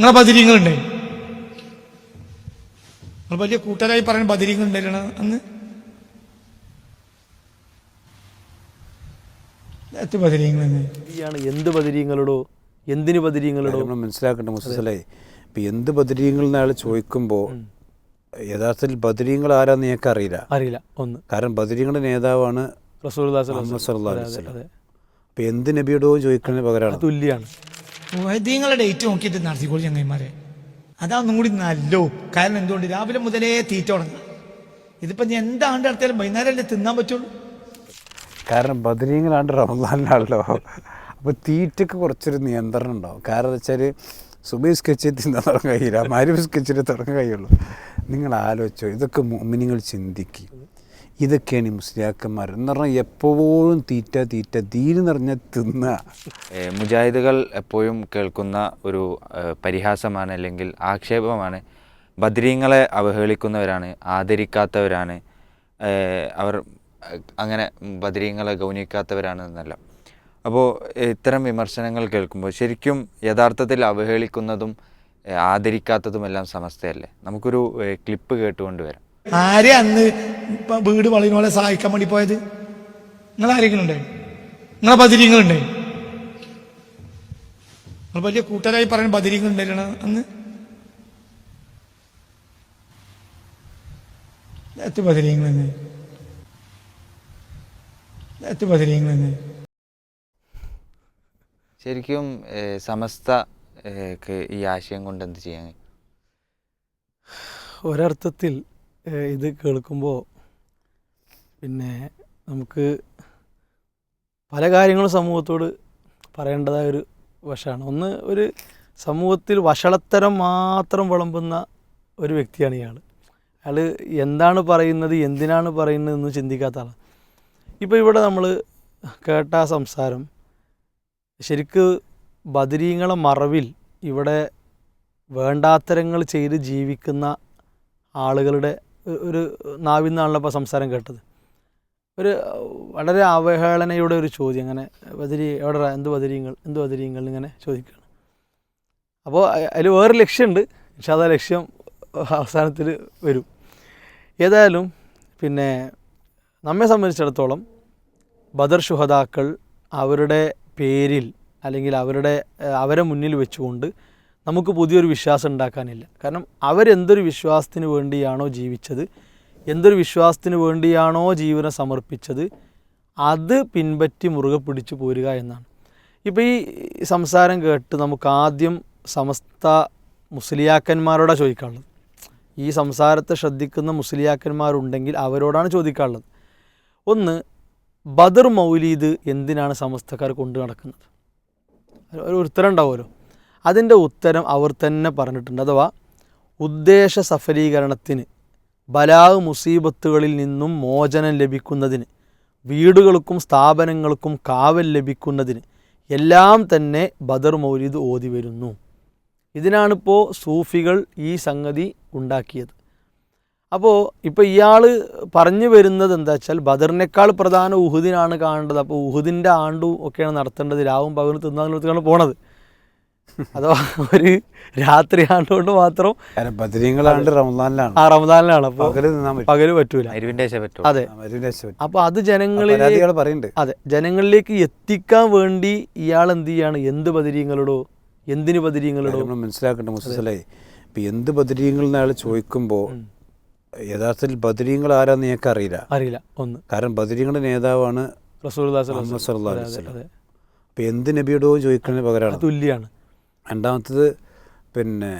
നിങ്ങളെ ബദിരിങ്ങളുണ്ട് നിങ്ങൾ വലിയ കൂട്ടരായി പറയുന്ന ബദിരിങ്ങളുണ്ടല്ലോ അന്ന്. എന്ത് ബദിരീങ്ങളോടോ എന്തിന് ബദിരീങ്ങളോടോ നമ്മൾ മനസ്സിലാക്കേണ്ട മുസ്തലേ ഇപ്പൊ എന്ത് ബദരീങ്ങൾ അയാൾ ചോദിക്കുമ്പോൾ യഥാർത്ഥത്തിൽ ബദരീങ്ങൾ ആരാന്ന് ഞങ്ങൾക്ക് അറിയില്ല അറിയില്ല ഒന്ന്. കാരണം ബദരീങ്ങളുടെ നേതാവാണ് റസൂൽ മുഹമ്മദ് അലൈഹി വസല്ലം. അപ്പൊ എന്ത് നബിയോടോ ചോദിക്കുന്നതിന് പകരമാണ് തുല്യാണ്. വൈദ്യങ്ങളുടെ ഡേറ്റ് നോക്കിയിട്ട് നടത്തിക്കോളൂ ചങ്ങന്മാരെ അതാ കൂടി നല്ലോ. കാരണം എന്തുകൊണ്ട്? രാവിലെ മുതലേ തീറ്റ തുടങ്ങാം ഇതിപ്പോ ഞാൻ എന്താണ്ട് നടത്തിയാലും വൈകുന്നേരമല്ലേ തിന്നാൻ പറ്റുള്ളൂ. കാരണം ബദരീങ്ങളാണ്ട് റമദാനിലാണല്ലോ. അപ്പോൾ തീറ്റക്ക് കുറച്ചൊരു നിയന്ത്രണം ഉണ്ടാവും. കാരണം വെച്ചാൽ സുബൈ സ്കെച്ച് തിന്നാൻ തുടങ്ങാൻ കഴിയില്ല. മാരി സ്കെച്ചിട്ട് തുടങ്ങാൻ കഴിയുള്ളൂ. നിങ്ങൾ ആലോചിച്ചോ ഇതൊക്കെ നിങ്ങൾ ചിന്തിക്കും. ഇതൊക്കെയാണ് ഈ മുസ്ലിയാക്കന്മാർ. എന്ന് പറഞ്ഞാൽ എപ്പോഴും തീറ്റ തീറ്റ തീര് നിറഞ്ഞ തിന്ന. മുജാഹിദുകൾ എപ്പോഴും കേൾക്കുന്ന ഒരു പരിഹാസമാണ് അല്ലെങ്കിൽ ആക്ഷേപമാണ്. ബദ്രീങ്ങളെ അവഹേളിക്കുന്നവരാണ് ആദരിക്കാത്തവരാണ്. അവർ അങ്ങനെ ബദ്രീങ്ങളെ ഗൗനിക്കാത്തവരാണ് എന്നല്ല അപ്പോൾ ഇത്തരം വിമർശനങ്ങൾ കേൾക്കുമ്പോൾ ശരിക്കും യഥാർത്ഥത്തിൽ അവഹേളിക്കുന്നതും ആദരിക്കാത്തതുമെല്ലാം സമസ്തയല്ലേ? നമുക്കൊരു ക്ലിപ്പ് കേട്ടുകൊണ്ട് വരാം. ആരെ അന്ന് ഇപ്പൊ വീട് വളയുന്നോളെ സഹായിക്കാൻ വേണ്ടി പോയത്? നിങ്ങൾ ആരെങ്കിലും ഉണ്ടായി നിങ്ങളെ ബദിരിങ്ങളുണ്ടേ? നിങ്ങൾ വലിയ കൂട്ടരായി പറയുന്ന ബദിരിങ്ങളുണ്ടല്ലോ അന്ന്. എത്ര ബദിരിങ്ങളെന്ന് എത്ര ബദിരിങ്ങളെന്ന് ശരിക്കും സമസ്ത ഈ ആശയം കൊണ്ട് എന്ത് ചെയ്യാൻ ഒരർത്ഥത്തിൽ ഇത് കേൾക്കുമ്പോൾ പിന്നെ നമുക്ക് പല കാര്യങ്ങളും സമൂഹത്തോട് പറയേണ്ടതായ ഒരു വശമാണ്. ഒന്ന് ഒരു സമൂഹത്തിൽ വഷളത്തരം മാത്രം വിളമ്പുന്ന ഒരു വ്യക്തിയാണ് ഇയാൾ. അയാൾ എന്താണ് പറയുന്നത് എന്തിനാണ് പറയുന്നത് എന്ന് ചിന്തിക്കാത്ത ആളാണ്. ഇപ്പോൾ ഇവിടെ നമ്മൾ കേട്ട ആ സംസാരം ശരിക്ക് ബദരീങ്ങളെ മറവിൽ ഇവിടെ വേണ്ടാത്തരങ്ങൾ ചെയ്ത് ജീവിക്കുന്ന ആളുകളുടെ ഒരു നാവിൽ നിന്നാണല്ലോ ഇപ്പോൾ സംസാരം കേട്ടത്. ഒരു വളരെ അവഹേളനയുടെ ഒരു ചോദ്യം അങ്ങനെ ബദരി എവിടെ എന്ത് ബദരീങ്ങൾ എന്ത് ബദരീങ്ങൾ ഇങ്ങനെ ചോദിക്കുകയാണ്. അപ്പോൾ അതിൽ വേറെ ലക്ഷ്യമുണ്ട്. പക്ഷെ അത് ആ ലക്ഷ്യം അവസാനത്തിൽ വരും. ഏതായാലും പിന്നെ നമ്മെ സംബന്ധിച്ചിടത്തോളം ബദർ ശുഹദാക്കൾ അവരുടെ പേരിൽ അല്ലെങ്കിൽ അവരുടെ അവരെ മുന്നിൽ വെച്ചുകൊണ്ട് നമുക്ക് പുതിയൊരു വിശ്വാസം ഉണ്ടാക്കാനില്ല. കാരണം അവരെന്തൊരു വിശ്വാസത്തിന് വേണ്ടിയാണോ ജീവിച്ചത് എന്തൊരു വിശ്വാസത്തിന് വേണ്ടിയാണോ ജീവനെ സമർപ്പിച്ചത് അത് പിൻപറ്റി മുറുകെ പിടിച്ചു പോരുക എന്നാണ്. ഇപ്പോൾ ഈ സംസാരം കേട്ട് നമുക്ക് ആദ്യം സമസ്ത മുസ്ലിയാക്കന്മാരോടാണ് ചോദിക്കാനുള്ളത്. ഈ സംസാരത്തെ ശ്രദ്ധിക്കുന്ന മുസ്ലിയാക്കന്മാരുണ്ടെങ്കിൽ അവരോടാണ് ചോദിക്കാനുള്ളത്. ഒന്ന് ബദർ മൗലീദ് എന്തിനാണ് സമസ്തക്കാർ കൊണ്ടു നടക്കുന്നത് ഒരു- ഉത്തരം ഉണ്ടാവുമല്ലോ. അതിന്റെ ഉത്തരം അവർ തന്നെ പറഞ്ഞിട്ടുണ്ട്. അഥവാ ഉദ്ദേശ സഫലീകരണത്തിന് ബലാവ് മുസീബത്തുകളിൽ നിന്നും മോചനം ലഭിക്കുന്നതിന് വീടുകൾക്കും സ്ഥാപനങ്ങൾക്കും കാവൽ ലഭിക്കുന്നതിന് എല്ലാം തന്നെ ബദർ മൗലിദ് ഓതി വരുന്നു. ഇതിനാണിപ്പോൾ സൂഫികൾ ഈ സംഗതി ഉണ്ടാക്കിയത്. അപ്പോൾ ഇപ്പോൾ ഇയാൾ പറഞ്ഞു വരുന്നത് എന്താ വെച്ചാൽ ബദറിനേക്കാൾ പ്രധാന ഉഹുദിനാണ് കാണേണ്ടത്. അപ്പോൾ ഉഹുദിന്റെ ആണ്ടും ഒക്കെയാണ് നടത്തേണ്ടത്. രാവും പകലും തിന്നാൻ പോണത്. അഥവാ ഒരു രാത്രി ആണ്ടുകൊണ്ട് മാത്രം ബദരീങ്ങളാണ്ട് റമദാനിലാണ്. ആ റമദാനിലാണ്. അപ്പോൾ പകൽ പറ്റൂല. അതെ. അപ്പൊ പറ്റും. അപ്പോൾ അത് പറയുന്നുണ്ട് അതെ. ജനങ്ങളിലേക്ക് എത്തിക്കാൻ വേണ്ടി ഇയാൾ എന്ത് ചെയ്യാണ്? എന്ത് ബദരീങ്ങളോടോ എന്തിന് ബദരീങ്ങളോടോ നമ്മൾ മനസ്സിലാക്കേണ്ട മുസ്തലേ ഇപ്പൊ എന്ത് ബദരീങ്ങൾ അയാൾ ചോദിക്കുമ്പോൾ യഥാർത്ഥത്തിൽ ബദരീങ്ങൾ ആരാന്ന് ഞങ്ങൾക്ക് അറിയില്ല. അറിയില്ല ഒന്ന്. കാരണം ബദരീങ്ങളുടെ നേതാവാണ് റസൂൽ. അതെ അപ്പൊ എന്ത് നബിയോടോ ചോദിക്കുന്നതിന് പകരമാണ് അത് തുല്യാണ്. രണ്ടാമത്തത് പിന്നെ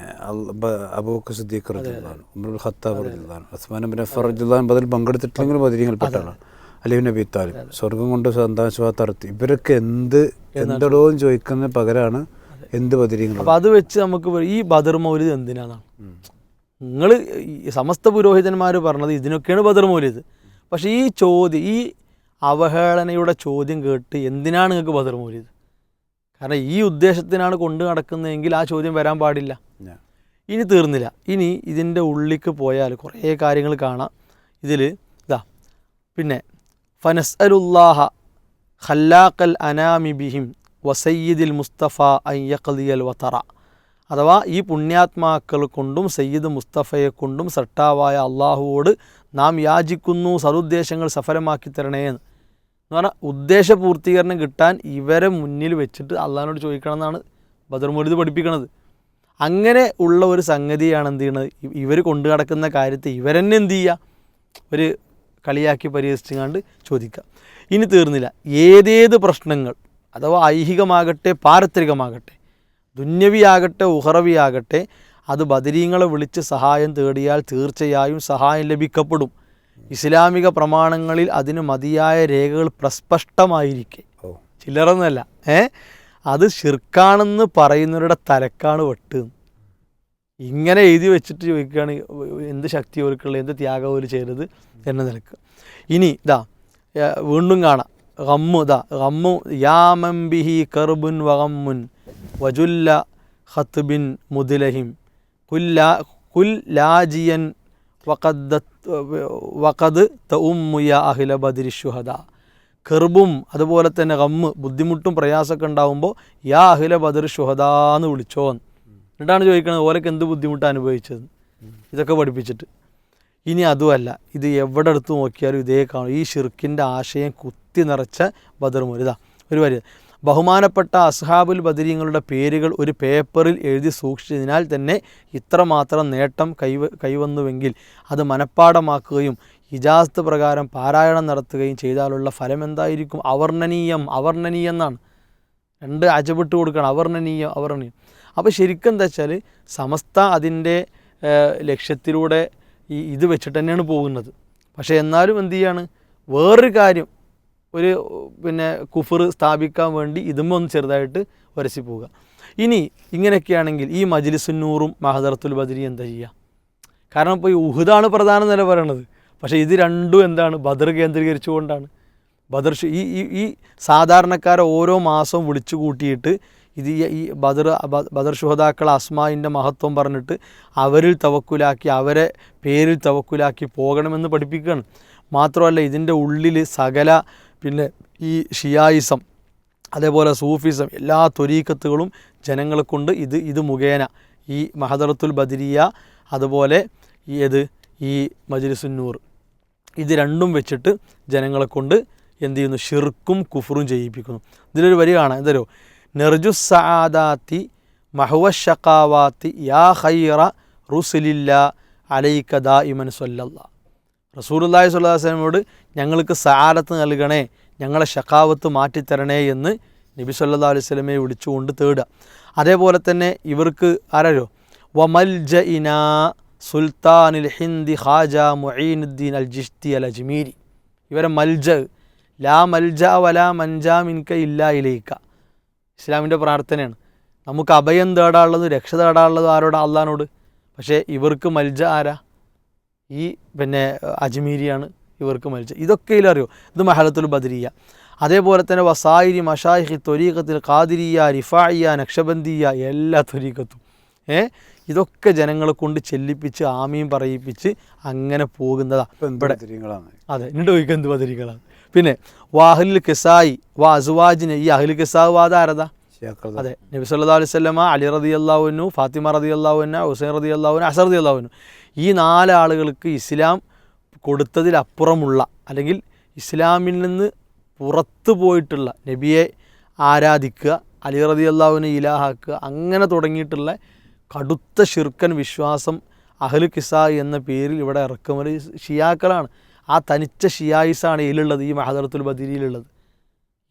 അബൂക്ക് സുദ്ദീഖ് റളിയല്ലാഹു ഉമർ ഖത്താബ് റജുദ്ദാൻ ഉസ്മാൻ ബിൻ അഫർ റജുദ്ദാൻ ബദൽ പങ്കെടുത്തിട്ടില്ലെങ്കിലും ബദരീങ്ങൾപ്പെട്ടാണ് അലി നബി താലിബ് സ്വർഗം കൊണ്ട് സന്താശ്വാത്തർത്തി ഇവരൊക്കെ എന്ത് എന്തടോ എന്ന് ചോദിക്കുന്ന പകരമാണ് എന്ത് ബദരീങ്ങൾ അപ്പോൾ അത് വെച്ച് നമുക്ക് ഈ ബദർ മൗലിദ് എന്തിനാണ്? നിങ്ങൾ സമസ്ത പുരോഹിതന്മാർ പറഞ്ഞത് ഇതിനൊക്കെയാണ് ബദർ മൗലിദ്. പക്ഷേ ഈ ചോദ്യം ഈ അവഹേളനയുടെ ചോദ്യം കേട്ട് എന്തിനാണ് നിങ്ങൾക്ക് ബദർ മൗലിദ്? കാരണം ഈ ഉദ്ദേശത്തിനാണ് കൊണ്ടു നടക്കുന്നതെങ്കിൽ ആ ചോദ്യം വരാൻ പാടില്ല. ഇനി തീർന്നില്ല. ഇനി ഇതിന്റെ ഉള്ളിക്ക് പോയാൽ കുറേ കാര്യങ്ങൾ കാണാം. ഇതിൽ ഇതാ പിന്നെ ഫനസ് അലുല്ലാഹ ഖല്ലാഖൽ അനാമി ബിഹിം വസയ്യിദിൽ മുസ്തഫ അയ്യക്കലിയൽ വത്തറ അഥവാ ഈ പുണ്യാത്മാക്കൾ കൊണ്ടും സയ്യിദ് മുസ്തഫയെ കൊണ്ടും സട്ടാവായ അള്ളാഹുവോട് നാം യാചിക്കുന്നു സരുദ്ദേശങ്ങൾ സഫലമാക്കി തരണേ എന്ന് എന്ന് പറഞ്ഞാൽ ഉദ്ദേശ പൂർത്തീകരണം കിട്ടാൻ ഇവരെ മുന്നിൽ വെച്ചിട്ട് അള്ളഹാനോട് ചോദിക്കണം എന്നാണ് ബദർ മൊലിത് പഠിപ്പിക്കണത്. അങ്ങനെ ഉള്ള ഒരു സംഗതിയാണ് എന്ത് ചെയ്യണത്? ഇവർ കൊണ്ടു നടക്കുന്ന കാര്യത്തെ ഇവരെന്നെ എന്ത് ചെയ്യുക ഒരു കളിയാക്കി പരിഹസിച്ചുകൊണ്ട് ചോദിക്കുക ഇനി തീർന്നില്ല. ഏതേത് പ്രശ്നങ്ങൾ? അഥവാ ഐഹികമാകട്ടെ പാരത്രികമാകട്ടെ ദുന്യവിയാകട്ടെ ഉഹറവിയാകട്ടെ അത് ബദരീങ്ങളെ വിളിച്ച് സഹായം തേടിയാൽ തീർച്ചയായും സഹായം ലഭിക്കപ്പെടും. ഇസ്ലാമിക പ്രമാണങ്ങളിൽ അതിന് മതിയായ രേഖകൾ പ്രസ്പഷ്ടമായിരിക്കെ. ചില്ലറൊന്നുമല്ല. ഏ? അത് ഷിർക്കാണെന്ന് പറയുന്നവരുടെ തലക്കാണ് വെട്ട്. ഇങ്ങനെ എഴുതി വെച്ചിട്ട് ചോദിക്കുകയാണ് എന്ത് ശക്തി ഒരുക്കുള്ള എന്ത് ത്യാഗം ഒരു ചെയ്തത് എന്ന നിലയ്ക്ക്. ഇനി ഇതാ വീണ്ടും കാണാം. ഖമ്മു ഇതാ ഖമ്മു യാമംബിഹി കർബുൻ വഗമ്മുൻ വജുല്ല ഖത്ബിൻ മുദിലഹിം. കുല്ല കുൽ ലാജിയൻ വഖദ് തഉമ്മുയ അഹില ബദിരി ഷുഹദ കെർബും അതുപോലെ തന്നെ ഗമ്മ് ബുദ്ധിമുട്ടും പ്രയാസമൊക്കെ ഉണ്ടാകുമ്പോൾ യാ അഹില ബദർ ഷുഹദാന്ന് വിളിച്ചോ എന്നിട്ടാണ് ചോദിക്കുന്നത് ഓലക്ക് എന്ത് ബുദ്ധിമുട്ടാണ് അനുഭവിച്ചത്? ഇതൊക്കെ പഠിപ്പിച്ചിട്ട്. ഇനി അതുമല്ല ഇത് എവിടെ എടുത്ത് നോക്കിയാലും ഇതേ കാണും. ഈ ഷിർക്കിന്റെ ആശയം കുത്തി നിറച്ച ബദർ മുരിത ഒരു വരി ബഹുമാനപ്പെട്ട അസ്ഹാബുൽ ബദരീങ്ങളുടെ പേരുകൾ ഒരു പേപ്പറിൽ എഴുതി സൂക്ഷിച്ചതിനാൽ തന്നെ ഇത്രമാത്രം നേട്ടം കൈവ കൈവന്നുവെങ്കിൽ അത് മനഃപ്പാടമാക്കുകയും ഇജാസ്ത് പ്രകാരം പാരായണം നടത്തുകയും ചെയ്താലുള്ള ഫലം എന്തായിരിക്കും? അവർണനീയം അവർണനീയം എന്നാണ് രണ്ട് അജപിട്ട് കൊടുക്കണം അവർണനീയം അവർണീയം അപ്പോൾ ശരിക്കും എന്താ വെച്ചാൽ സമസ്ത അതിന്റെ ലക്ഷ്യത്തിലൂടെ ഈ ഇത് വെച്ചിട്ട് തന്നെയാണ് പോകുന്നത്. പക്ഷേ എന്നാലും എന്ത് ചെയ്യാണ്? വേറൊരു കാര്യം ഒരു പിന്നെ കുഫർ സ്ഥാപിക്കാൻ വേണ്ടി ഇതുമ്പോൾ ഒന്ന് ചെറുതായിട്ട് വരച്ചു പോവുക. ഇനി ഇങ്ങനെയൊക്കെയാണെങ്കിൽ ഈ മജ്ലിസുന്നൂറും മഹദറത്തുൽ ബദരി എന്താ ചെയ്യുക കാരണം ഇപ്പോൾ ഈ ഉഹുദാണ് പ്രധാന നില പറയണത്. പക്ഷേ ഇത് രണ്ടും എന്താണ്? ബദർ കേന്ദ്രീകരിച്ചുകൊണ്ടാണ്. ബദർ ഈ ഈ സാധാരണക്കാരെ ഓരോ മാസവും വിളിച്ചു കൂട്ടിയിട്ട് ഇത് ഈ ഈ ബദർ ബദർ ശുഹതാക്കൾ അസ്മായിന്റെ മഹത്വം പറഞ്ഞിട്ട് അവരിൽ തവക്കുലാക്കി അവരെ പേരിൽ തവക്കുലാക്കി പോകണമെന്ന് പഠിപ്പിക്കുകയാണ്. മാത്രമല്ല ഇതിന്റെ ഉള്ളിൽ സകല പിന്നെ ഈ ഷിയായിസം അതേപോലെ സൂഫിസം എല്ലാ തൊരീക്കത്തുകളും ജനങ്ങളെ കൊണ്ട് ഇത് ഇത് മുഖേന. ഈ മഹദറത്തുൽ ബദരിയ അതുപോലെ ഈ ഏത്? ഈ മജ്ലിസുന്നൂർ ഇത് രണ്ടും വെച്ചിട്ട് ജനങ്ങളെ കൊണ്ട് എന്ത് ചെയ്യുന്നു? ഷിർക്കും കുഫറും ചെയ്യിപ്പിക്കുന്നു. ഇതിലൊരു വരി കാണാം. എന്തരോ നെർജു സആദാത്തി മഹുവ ഷക്കാവാത്തി യാ ഹൈറ റുസിലില്ല അലൈക്കദാ ഇമൻ സൊല്ലല്ലാ റസൂലുല്ലാഹി വസല്ലമയോട് ഞങ്ങൾക്ക് സആലത്ത് നൽകണേ ഞങ്ങളെ ഷക്കാവത്ത് മാറ്റിത്തരണേ എന്ന് നബി സല്ലാ അലൈഹി വസല്ലമയെ വിളിച്ചുകൊണ്ട് തേടുക. അതേപോലെ തന്നെ ഇവർക്ക് ആരോ വമൽജ ഇന സുൽത്താനിൽ ഹിന്ദി ഹാജ മുഈനുദ്ദീൻ അൽ ജിഷ്തി അൽ അജ്മീരി. ഇവരെ മൽജ ലാ മൽജ വലാ മൻജാ മിൻക ഇല്ലാ ഇലയിക്ക ഇസ്ലാമിന്റെ പ്രാർത്ഥനയാണ്. നമുക്ക് അഭയം തേടാനുള്ളത് രക്ഷ തേടാനുള്ളത് ആരോട്? അള്ളഹാനോട്. പക്ഷേ ഇവർക്ക് മൽജ ആരാ? ഈ പിന്നെ അജ്മീരിയാണ് ഇവർക്ക് മരിച്ചത്. ഇതൊക്കെ അറിയോ? ഇത് മഹലത്തുൽ ബദരിയ. അതേപോലെ തന്നെ വസായിരി മഷാഹി തൊരീഖത്തിൽ ഖാദിരിയ റിഫായിയ നക്ഷബന്ദിയ എല്ലാ തൊരീഖത്തും ഏ? ഇതൊക്കെ ജനങ്ങളെ കൊണ്ട് ചെല്ലിപ്പിച്ച് ആമീൻ പറയിപ്പിച്ച് അങ്ങനെ പോകുന്നതാ. ഇപ്പം എന്ത് ഇവിടെ ബദരീങ്ങളാണ് അതെ എന്നിട്ട് ചോദിക്കുക എന്ത് ബദരികളാണ്. പിന്നെ വാഹുൽ കിസായി വാ അസുവാജിന് ഈ അഹുൽ കിസാവ് വാദ ആരതാ? അതെ നബി സല്ലാ അലി റതി അള്ളാഹുനു ഫാത്തിമ റതി അള്ളാഹുന ഹുസൈൻ റതി അള്ളാഹുന അസർ റതി അള്ളാഹുനു ഈ നാലാളുകൾക്ക് ഇസ്ലാം കൊടുത്തതിലപ്പുറമുള്ള അല്ലെങ്കിൽ ഇസ്ലാമിൽ നിന്ന് പുറത്തു പോയിട്ടുള്ള നബിയെ ആരാധിക്കുക അലി റതി അള്ളാഹുവിനെ ഇലാഹാക്കുക അങ്ങനെ തുടങ്ങിയിട്ടുള്ള കടുത്ത ഷിർക്കൻ വിശ്വാസം അഹ്ലു കിസ എന്ന പേരിൽ ഇവിടെ ഇറക്കുമതി ഷിയാക്കളാണ്. ആ തനിച്ച ഷിയായിസാണ് ഇതിലുള്ളത് ഈ മഹദറത്തുൽ ബദിരിയിലുള്ളത്.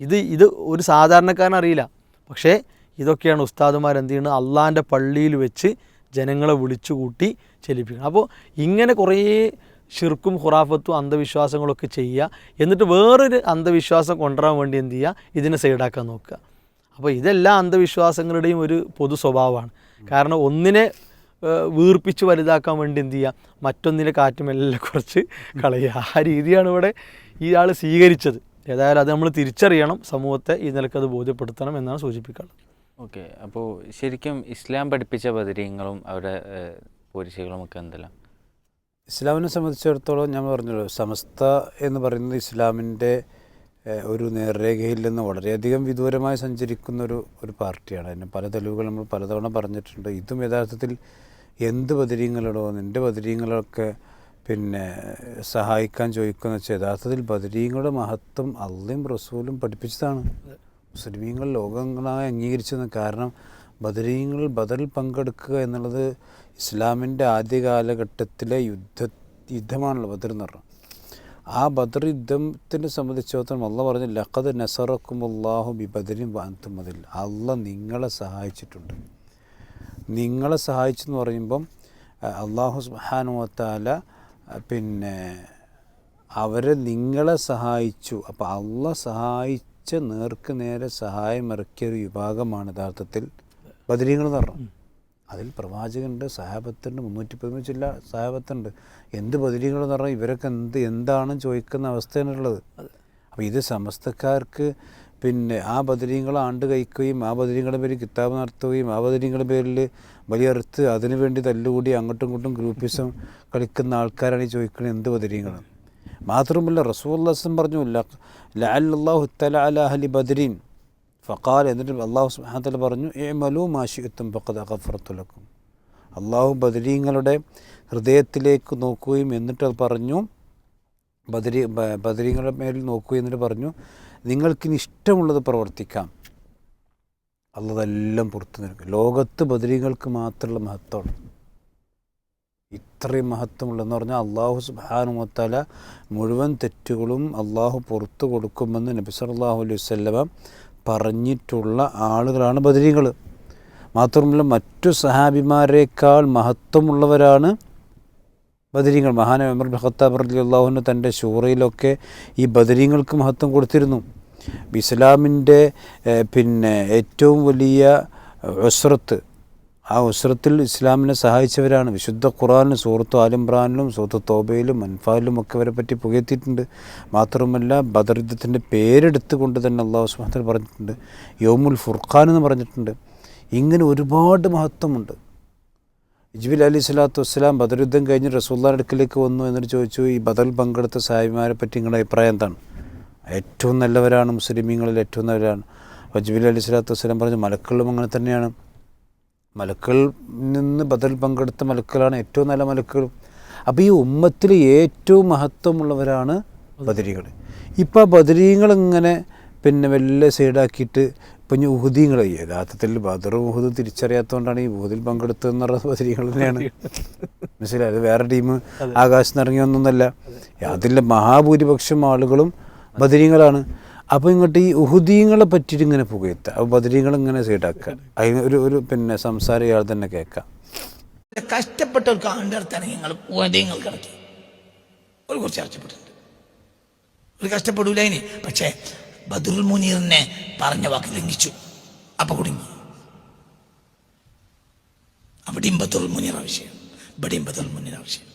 ഇത് ഇത് ഒരു സാധാരണക്കാരൻ അറിയില്ല പക്ഷേ ഇതൊക്കെയാണ് ഉസ്താദുമാർ എന്ത് ചെയ്യുന്നത് അള്ളാന്റെ പള്ളിയിൽ വെച്ച് ജനങ്ങളെ വിളിച്ചുകൂട്ടി കൂട്ടി ചെല്ലിപ്പിക്കണം അപ്പോൾ ഇങ്ങനെ കുറേ ഷിർക്കും ഖുറാഫത്തും അന്ധവിശ്വാസങ്ങളൊക്കെ ചെയ്യുക. എന്നിട്ട് വേറൊരു അന്ധവിശ്വാസം കൊണ്ടുവരാൻ വേണ്ടി എന്ത് ചെയ്യുക? ഇതിനെ സൈഡാക്കാൻ നോക്കുക. അപ്പോൾ ഇതെല്ലാം അന്ധവിശ്വാസങ്ങളുടെയും ഒരു പൊതു സ്വഭാവമാണ്. കാരണം ഒന്നിനെ വീർപ്പിച്ച് വലുതാക്കാൻ വേണ്ടി എന്ത് ചെയ്യുക? മറ്റൊന്നിനെ കാറ്റുമെല്ലാം കുറച്ച് കളയുക. ആ രീതിയാണ് ഇവിടെ ഇയാൾ സ്വീകരിച്ചത്. ഏതായാലും അത് നമ്മൾ തിരിച്ചറിയണം. സമൂഹത്തെ ഈ നിലയ്ക്ക് അത് ബോധ്യപ്പെടുത്തണം എന്നാണ് സൂചിപ്പിക്കാനുള്ളത്. ഓക്കെ. അപ്പോൾ ശരിക്കും ഇസ്ലാം പഠിപ്പിച്ച ബദരീങ്ങളും അവരുടെ പോരിശികളും ഒക്കെ എന്തെല്ലാം? ഇസ്ലാമിനെ സംബന്ധിച്ചിടത്തോളം ഞാൻ പറഞ്ഞല്ലോ സമസ്ത എന്ന് പറയുന്നത് ഇസ്ലാമിന്റെ ഒരു നേർരേഖയിൽ നിന്ന് വളരെയധികം വിദൂരമായി സഞ്ചരിക്കുന്ന ഒരു ഒരു പാർട്ടിയാണ്. അതിന് പല തെളിവുകൾ നമ്മൾ പലതവണ പറഞ്ഞിട്ടുണ്ട്. ഇതും യഥാർത്ഥത്തിൽ എന്ത് ബദരീങ്ങളോ നിന്റെ ബദരീങ്ങളൊക്കെ പിന്നെ സഹായിക്കാൻ ചോദിക്കുക എന്ന് വെച്ചാൽ യഥാർത്ഥത്തിൽ ബദരീങ്ങളുടെ മഹത്വം അള്ളയും റസൂലും പഠിപ്പിച്ചതാണ്. മുസ്ലിമീങ്ങൾ ലോകങ്ങളായി അംഗീകരിച്ചത് കാരണം ബദരീങ്ങൾ ബദറിൽ പങ്കെടുക്കുക എന്നുള്ളത് ഇസ്ലാമിന്റെ ആദ്യ കാലഘട്ടത്തിലെ യുദ്ധ യുദ്ധമാണല്ലോ ബദർ എന്ന് പറഞ്ഞത് ആ ബദർ യുദ്ധത്തിനെ സംബന്ധിച്ചിടത്തോളം അള്ള പറഞ്ഞു ലഖദ് നസറക്കും അള്ളാഹു ബി ബദരിൻ വാന്തും മതിൽ അള്ള നിങ്ങളെ സഹായിച്ചിട്ടുണ്ട്. നിങ്ങളെ സഹായിച്ചെന്ന് പറയുമ്പം അള്ളാഹു സുബാനുവത്താല പിന്നെ അവരെ നിങ്ങളെ സഹായിച്ചു. അപ്പോൾ അള്ള സഹായിച്ച നേർക്ക് നേരെ സഹായമിറക്കിയ ഒരു വിഭാഗമാണ് യഥാർത്ഥത്തിൽ ബദരീങ്ങൾ എന്ന് പറഞ്ഞു അതിൽ പ്രവാചകനുണ്ട് സഹാബത്തുണ്ട് മുന്നൂറ്റി പതിമൂന്ന് ജില്ല സഹാബത്തുണ്ട്. എന്ത് ബദരീങ്ങൾ എന്ന് പറഞ്ഞാൽ ഇവരൊക്കെ എന്ത് എന്താണ് ചോദിക്കുന്ന അവസ്ഥയാണുള്ളത്. അപ്പോൾ ഇത് സമസ്തക്കാർക്ക് പിന്നെ ആ ബദരീങ്ങളെ ആണ്ട് കഴിക്കുകയും ആ ബദരീങ്ങളുടെ പേരിൽ കിതാബ് നടത്തുകയും ആ ബദരീങ്ങളുടെ പേരിൽ ബലിയറുത്ത് അതിനു വേണ്ടി തല്ലുകൂടി അങ്ങോട്ടും ഇങ്ങോട്ടും ഗ്രൂപ്പിസം കളിക്കുന്ന ആൾക്കാരാണ് ഈ ചോദിക്കുന്നത് എന്ത് ബദരീങ്ങളും മാത്രമല്ല റസൂല്ലാസം പറഞ്ഞു ലാഹു തല അല അഹലി ബദരീൻ. ഫക്കാൽ എന്നിട്ട് അള്ളാഹു സുഹാത്തല പറഞ്ഞു എ മലു മാഷിത്തും പക്കത് അഖഫറത്തുലക്കും അള്ളാഹു ബദരീങ്ങളുടെ ഹൃദയത്തിലേക്ക് നോക്കുകയും എന്നിട്ട് പറഞ്ഞു ബദരി ബദരീങ്ങളുടെ മേൽ നോക്കുകയും എന്നിട്ട് പറഞ്ഞു നിങ്ങൾക്കിനി ഇഷ്ടമുള്ളത് പ്രവർത്തിക്കാം. അള്ളതെല്ലാം പുറത്തു നിൽക്കും ലോകത്ത് ബദരീങ്ങൾക്ക് മാത്രമുള്ള മഹത്വമാണ് ഇത്രയും മഹത്വമുള്ളതെന്ന് പറഞ്ഞാൽ അള്ളാഹു സുബാനുമത്തല മുഴുവൻ തെറ്റുകളും അള്ളാഹു പുറത്തു കൊടുക്കുമെന്ന് നബി സല്ലല്ലാഹു അലൈഹി വല്ലവ പറഞ്ഞിട്ടുള്ള ആളുകളാണ് ബദരീകൾ മാത്രമല്ല മറ്റു സഹാബിമാരേക്കാൾ മഹത്വമുള്ളവരാണ് ബദരീങ്ങൾ. മഹാന ഉമർ ഖത്താബ് അലി അള്ളാഹുവിന് തന്റെ ഷൂറയിലൊക്കെ ഈ ബദരീങ്ങൾക്ക് മഹത്വം കൊടുത്തിരുന്നു. ഇസ്ലാമിന്റെ പിന്നെ ഏറ്റവും വലിയ ഉസ്രത്ത് ആ ഉസ്രത്തിൽ ഇസ്ലാമിനെ സഹായിച്ചവരാണ്. വിശുദ്ധ ഖുറാനിലും സൂറത്ത് ആലിംബ്രാനിലും സൂറത്ത് തോബയിലും അൻഫാലിലും ഒക്കെ അവരെ പറ്റി പുകയത്തിയിട്ടുണ്ട് മാത്രമല്ല ബദർ യുദ്ധത്തിന്റെ പേരെടുത്തുകൊണ്ട് തന്നെ അള്ളാഹു തആല പറഞ്ഞിട്ടുണ്ട്. യോമുൽ ഫുർഖാൻ എന്ന് പറഞ്ഞിട്ടുണ്ട്. ഇങ്ങനെ ഒരുപാട് മഹത്വമുണ്ട്. ഇജ്ബിൽ അലി സ്വലാത്തു വസ്സലാം യുദ്ധം കഴിഞ്ഞ് റസൂല്ലാൻ അടുക്കലേക്ക് വന്നു എന്നിട്ട് ചോദിച്ചു ഈ ബദൽ പങ്കെടുത്ത സാഹിബിമാരെ പറ്റി നിങ്ങളുടെ അഭിപ്രായം എന്താണ്? ഏറ്റവും നല്ലവരാണ് മുസ്ലിമീങ്ങളിൽ ഏറ്റവും നല്ലവരാണ്. അപ്പോൾ ജിബിൽ അലി സ്വലാത്തു വസ്സലാം പറഞ്ഞു മലക്കളും അങ്ങനെ തന്നെയാണ്. മലക്കളിൽ നിന്ന് ബദൽ പങ്കെടുത്ത മലക്കളാണ് ഏറ്റവും നല്ല മലക്കുകളും അപ്പോൾ ഈ ഉമ്മത്തിൽ ഏറ്റവും മഹത്വമുള്ളവരാണ് ബദരീകൾ. ഇപ്പോൾ ബദരീങ്ങൾ ഇങ്ങനെ പിന്നെ വല്ല സൈഡാക്കിയിട്ട് ഇപ്പം ഇനി ഉഹുദീങ്ങൾ യഥാർത്ഥത്തിൽ ബദർ ഉഹുദ് തിരിച്ചറിയാത്തതുകൊണ്ടാണ് ഈ ഉഹുദിൽ പങ്കെടുത്തതെന്ന് പറയുന്നത് ബദരീങ്ങൾ തന്നെയാണ്. മനസ്സിലായത് വേറെ ടീം ആകാശത്ത് നിന്ന് ഇറങ്ങിയൊന്നൊന്നല്ല അതിലെ മഹാഭൂരിപക്ഷം ആളുകളും ബദരീങ്ങളാണ് അപ്പോൾ ഇങ്ങോട്ട് ഈ ഉഹുദീങ്ങളെ പറ്റിയിട്ട് ഇങ്ങനെ പുകയത്തുക അപ്പോൾ ബദരീങ്ങൾ ഇങ്ങനെ സൈഡാക്കുക അതിന് ഒരു ഒരു പിന്നെ സംസാരം ഇയാൾ തന്നെ കേൾക്കാം കഷ്ടപ്പെട്ട ഒരു കാണ്ടർത്താണ് നിങ്ങൾ ഉഹദീങ്ങൾ കിടക്കി ഒരു കുറച്ച് ചർച്ചപ്പെട്ടിട്ടുണ്ട് ഒരു കഷ്ടപ്പെടൂല ഇനി. പക്ഷേ ബദറുൽ മുനീറിനെ പറഞ്ഞ വാക്ക് ലംഘിച്ചു. അപ്പൊ കുടുങ്ങി. അവിടെയും ബദറുൽ മുനീർ ആവശ്യം ഇവിടെയും ബദറുൽ മുനീർ ആവശ്യം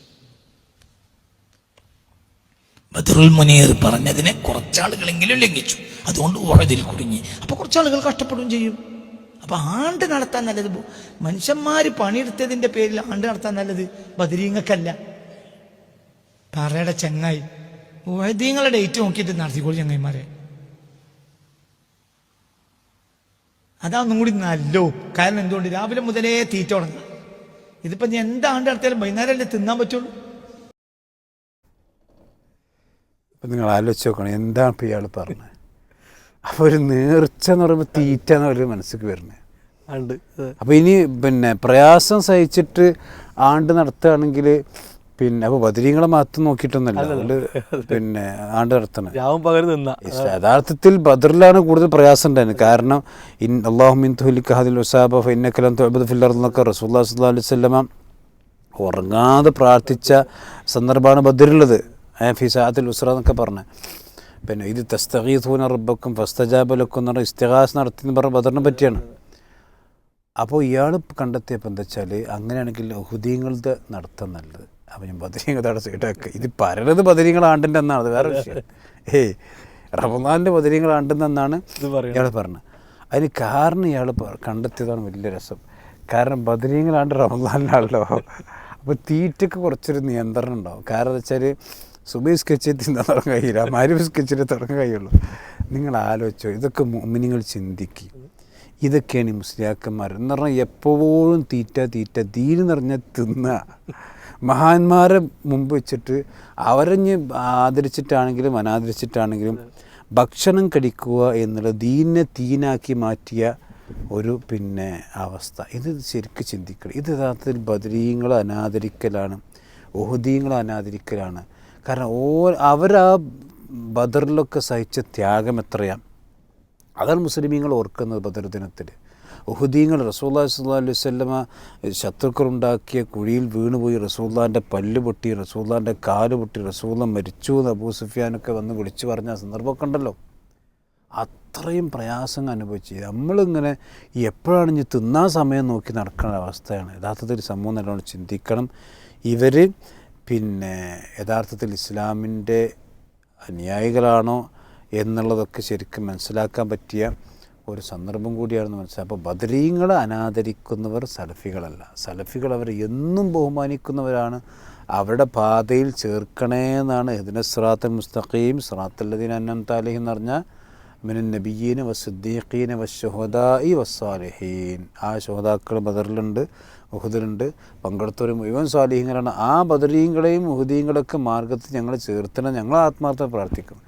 ബദറുൽ മുനീർ പറഞ്ഞതിനെ കുറച്ചാളുകളെങ്കിലും ലംഘിച്ചു. അതുകൊണ്ട് ഉറതിൽ കുടുങ്ങി. അപ്പോൾ കുറച്ചാളുകൾ കഷ്ടപ്പെടുകയും ചെയ്യും. അപ്പോൾ ആണ്ട് നടത്താൻ നല്ലത് മനുഷ്യന്മാർ പണിയെടുത്തതിന്റെ പേരിൽ ആണ്ട് നടത്താൻ നല്ലത് ബദരീങ്ങക്കല്ല പറയുടെ ചങ്ങായി. വൈദ്യങ്ങളുടെ ഡേറ്റ് നോക്കിയിട്ട് നടത്തിക്കോളൂ ചങ്ങായിമാരെ. അതാന്നും കൂടി നല്ലോ. കാരണം എന്തുകൊണ്ട്? രാവിലെ മുതലേ തീറ്റ തുടങ്ങാം ഇതിപ്പോ ഞാൻ എന്താണ്ട് നടത്തിയാലും വൈകുന്നേരമല്ലേ തിന്നാൻ പറ്റുള്ളൂ? അപ്പം നിങ്ങൾ ആലോചിച്ച് നോക്കണം എന്താണ് ഇപ്പോൾ ഇയാൾ പറഞ്ഞത് അപ്പോൾ ഒരു നേർച്ച എന്ന് പറയുമ്പോൾ തീറ്റ എന്ന് ഒരു മനസ്സിലേക്ക് വരുന്നത് ഉണ്ട് അപ്പോൾ ഇനി പിന്നെ പ്രയാസം സഹിച്ചിട്ട് ആണ്ട് നടത്തുകയാണെങ്കിൽ പിന്നെ അപ്പോൾ ബദരീങ്ങളെ മാത്രം നോക്കിയിട്ടൊന്നല്ല പിന്നെ ആണ്ട് നടത്തണം. യഥാർത്ഥത്തിൽ ബദറിലാണ് കൂടുതൽ പ്രയാസം ഉണ്ടായിരുന്നത്. കാരണം ഇൻ അള്ളാഹു മിൻ തുഹലിക്ക് ഹദിൽ വസാബ ഫൈനക്കലം തുഅബദ് ഫിൽ അർദ് എന്നൊക്കെ റസൂല്ലാ വസല്ലമ ഉറങ്ങാതെ പ്രാർത്ഥിച്ച സന്ദർഭമാണ് ബദറിലുള്ളത് ഫി സാത്തിൽ ഉസ്ര എന്നൊക്കെ പറഞ്ഞ്. പിന്നെ ഇത് തസ്തഗീസൂന റബ്ബക്കും ഫസ്തജാബലക്കും എന്ന് പറഞ്ഞ ഇസ്തിഹാസ് നടത്തി എന്ന് പറഞ്ഞ ബദറിനെ പറ്റിയാണ്. അപ്പോൾ ഇയാൾ കണ്ടെത്തിയപ്പോൾ എന്താ വെച്ചാൽ അങ്ങനെയാണെങ്കിൽ ഹുദീങ്ങളുടെ നടത്തം നല്ലത്. അപ്പം ഞാൻ ബദരീങ്ങളുടെ സൈഡാക്കുക ഇത് പരലത് ബദരീങ്ങൾ ആണ്ടിന്റെ എന്നാണ് അത് വേറെ വിഷയം. ഏയ് റമദാന്റെ പറയണത്. ഇയാൾ പറഞ്ഞത്. അതിന് കാരണം ഇയാൾ കണ്ടെത്തിയതാണ് വലിയ രസം. കാരണം ബദരീങ്ങളാണ്ട് റമദാനിലാണല്ലോ. അപ്പോൾ തീറ്റയ്ക്ക് കുറച്ചൊരു നിയന്ത്രണം ഉണ്ടാവും. കാരണം എന്താ വെച്ചാൽ സുബൈ സ്കെച്ച് തിന്നാൻ തുടങ്ങാൻ കഴിയില്ല. മാരി സ്കെച്ചിൽ തുടങ്ങാൻ കഴിയുള്ളൂ. നിങ്ങൾ ആലോചിച്ചോ ഇതൊക്കെ നിങ്ങൾ ചിന്തിക്കും. ഇതൊക്കെയാണ് ഈ മുസ്ലിയാക്കന്മാർ. എന്ന് പറഞ്ഞാൽ എപ്പോഴും തീറ്റ തീറ്റ തീര് നിറഞ്ഞ തിന്ന. മഹാന്മാരെ മുമ്പ് വെച്ചിട്ട് അവരഞ്ഞ് ആദരിച്ചിട്ടാണെങ്കിലും അനാദരിച്ചിട്ടാണെങ്കിലും ഭക്ഷണം കഴിക്കുക എന്നുള്ള ദീനെ തീനാക്കി മാറ്റിയ ഒരു പിന്നെ അവസ്ഥ. ഇത് ശരിക്കും ചിന്തിക്കണം. ഇത് യഥാർത്ഥത്തിൽ ബദരീങ്ങളെ അനാദരിക്കലാണ്. ഓഹദീങ്ങളെ അനാദരിക്കലാണ്. കാരണം ഓ അവരാ ബദറിലൊക്കെ സഹിച്ച ത്യാഗം എത്രയാണ് അതാണ് മുസ്ലിമീങ്ങൾ ഓർക്കുന്നത് ബദർ ദിനത്തിൽ. ഉഹുദീങ്ങൾ റസൂല്ലാ സ്വല്ലാ അലൈഹി സ്വല്ലമ ശത്രുക്കളുണ്ടാക്കിയ കുഴിയിൽ വീണുപോയി റസൂല്ലാന്റെ പല്ല് പൊട്ടി റസൂല്ലാന്റെ കാൽ പൊട്ടി റസൂല്ല മരിച്ചു എന്ന് അബൂ സുഫിയാനൊക്കെ വന്ന് വിളിച്ചു പറഞ്ഞ സന്ദർഭമൊക്കെ ഉണ്ടല്ലോ. അത്രയും പ്രയാസങ്ങൾ അനുഭവിച്ച്. നമ്മളിങ്ങനെ എപ്പോഴാണ് ഇനി തിന്നാൻ സമയം നോക്കി നടക്കുന്ന അവസ്ഥയാണ്. യഥാർത്ഥത്തിൽ സമൂഹം നല്ലോണം ചിന്തിക്കണം. ഇവർ പിന്നെ യഥാർത്ഥത്തിൽ ഇസ്ലാമിന്റെ അനുയായികളാണോ എന്നുള്ളതൊക്കെ ശരിക്കും മനസ്സിലാക്കാൻ പറ്റിയ ഒരു സന്ദർഭം കൂടിയാണെന്ന് മനസ്സിലാക്കുക അപ്പോൾ ബദരീങ്ങളെ അനാദരിക്കുന്നവർ സലഫികളല്ല. സലഫികൾ അവർ എന്നും ബഹുമാനിക്കുന്നവരാണ്. അവരുടെ പാതയിൽ ചേർക്കണേ എന്നാണ്. ഹദിന സ്രാത്തൽ മുസ്തഖീം സ്രാത്തല്ലദീൻ അന്നം താലഹി എന്ന് പറഞ്ഞാൽ മിനു നബിയീന വസുദ്ദീഖീന വശുഹദായി വസ്സാലിഹീൻ ആ ശുഹദാക്കൾ ബദറിലുണ്ട്. ഉഹുദിലുണ്ട് പങ്കെടുത്തവർ മുഴുവൻ സ്വാധീനങ്ങളാണ് ആ ബദരീങ്ങളെയും ഉഹുദീങ്ങളൊക്കെ മാർഗത്തിൽ ഞങ്ങൾ ചേർത്തണം ഞങ്ങൾ ആത്മാർത്ഥം പ്രാർത്ഥിക്കും.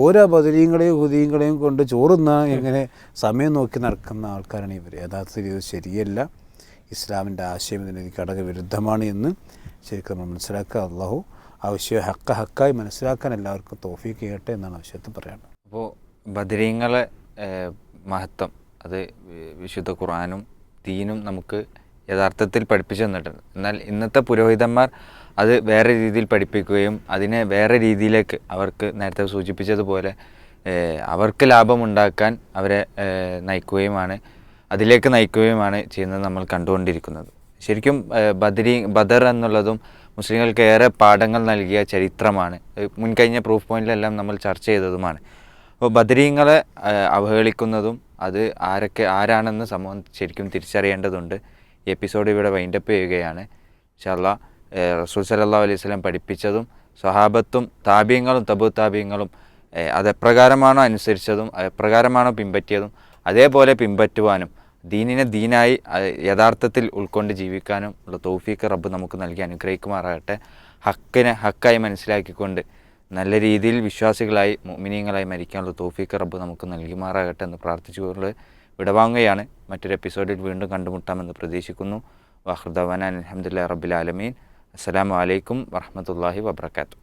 ഓരോ ബദരീങ്ങളെയും ഉഹുദീങ്ങളെയും കൊണ്ട് ചോറുന്ന എങ്ങനെ സമയം നോക്കി നടക്കുന്ന ആൾക്കാരാണ് ഇവർ യഥാർത്ഥത്തിൽ ഇത് ശരിയല്ല. ഇസ്ലാമിന്റെ ആശയം ഇതിന് ഘടക വിരുദ്ധമാണ് എന്ന് ശരിക്കും നമ്മൾ മനസ്സിലാക്കുക. അള്ളാഹു ആവശ്യം ഹക്ക ഹക്കായി മനസ്സിലാക്കാൻ എല്ലാവർക്കും തോഫീക്ക് ചെയ്യട്ടെ എന്നാണ് ആവശ്യത്തിൽ പറയുന്നത് അപ്പോൾ ബദരീങ്ങളെ മഹത്വം. അത് വിശുദ്ധ ഖുറാനും ദീനും നമുക്ക് യഥാർത്ഥത്തിൽ പഠിപ്പിച്ചു തന്നിട്ടുണ്ട്. എന്നാൽ ഇന്നത്തെ പുരോഹിതന്മാർ അത് വേറെ രീതിയിൽ പഠിപ്പിക്കുകയും അതിനെ വേറെ രീതിയിലേക്ക് അവർക്ക് നേരത്തെ സൂചിപ്പിച്ചതുപോലെ അവർക്ക് ലാഭമുണ്ടാക്കാൻ അവരെ നയിക്കുകയുമാണ്. അതിലേക്ക് നയിക്കുകയുമാണ് ചെയ്യുന്നത് നമ്മൾ കണ്ടുകൊണ്ടിരിക്കുന്നത്. ശരിക്കും ബദരി ബദർ എന്നുള്ളതും മുസ്ലിങ്ങൾക്ക് ഏറെ പാഠങ്ങൾ നൽകിയ ചരിത്രമാണ്. മുൻകഴിഞ്ഞ പ്രൂഫ് പോയിന്റിലെല്ലാം നമ്മൾ ചർച്ച ചെയ്തതുമാണ്. അപ്പോൾ ബദരീങ്ങളെ അവഹേളിക്കുന്നതും അത് ആരൊക്കെ ആരാണെന്ന് സമൂഹം ശരിക്കും തിരിച്ചറിയേണ്ടതുണ്ട്. ഈ എപ്പിസോഡ് ഇവിടെ വൈൻഡപ്പ് ചെയ്യുകയാണ്. ഇൻഷാല്ല റസൂൽ സല്ലല്ലാഹു അലൈഹി സ്വലം പഠിപ്പിച്ചതും സ്വഹാബത്തും താപ്യങ്ങളും തബു താപ്യങ്ങളും അതെപ്രകാരമാണോ അനുസരിച്ചതും എപ്രകാരമാണോ പിൻപറ്റിയതും അതേപോലെ പിൻപറ്റുവാനും ദീനിനെ ദീനായി യഥാർത്ഥത്തിൽ ഉൾക്കൊണ്ട് ജീവിക്കാനും ഉള്ള തോഫീക്ക് റബ്ബ് നമുക്ക് നൽകി അനുഗ്രഹിക്കുമാറാകട്ടെ. ഹക്കിനെ ഹക്കായി മനസ്സിലാക്കിക്കൊണ്ട് നല്ല രീതിയിൽ വിശ്വാസികളായി മിനിയങ്ങളായി മരിക്കാനുള്ള തോഫീക്ക് റബ്ബ് നമുക്ക് നൽകിമാറാകട്ടെ എന്ന് പ്രാർത്ഥിച്ചുകൊണ്ട് വിടവാങ്ങുകയാണ്. മറ്റൊരു എപ്പിസോഡിൽ വീണ്ടും കണ്ടുമുട്ടാമെന്ന് പ്രതീക്ഷിക്കുന്നു. വാഹൃദവാൻ അലഹമുല്ല റബ്ബിൽ ആലമീൻ. അസ്സാം വലൈക്കും വറഹമത്തല്ലാഹി വബർക്കാത്തു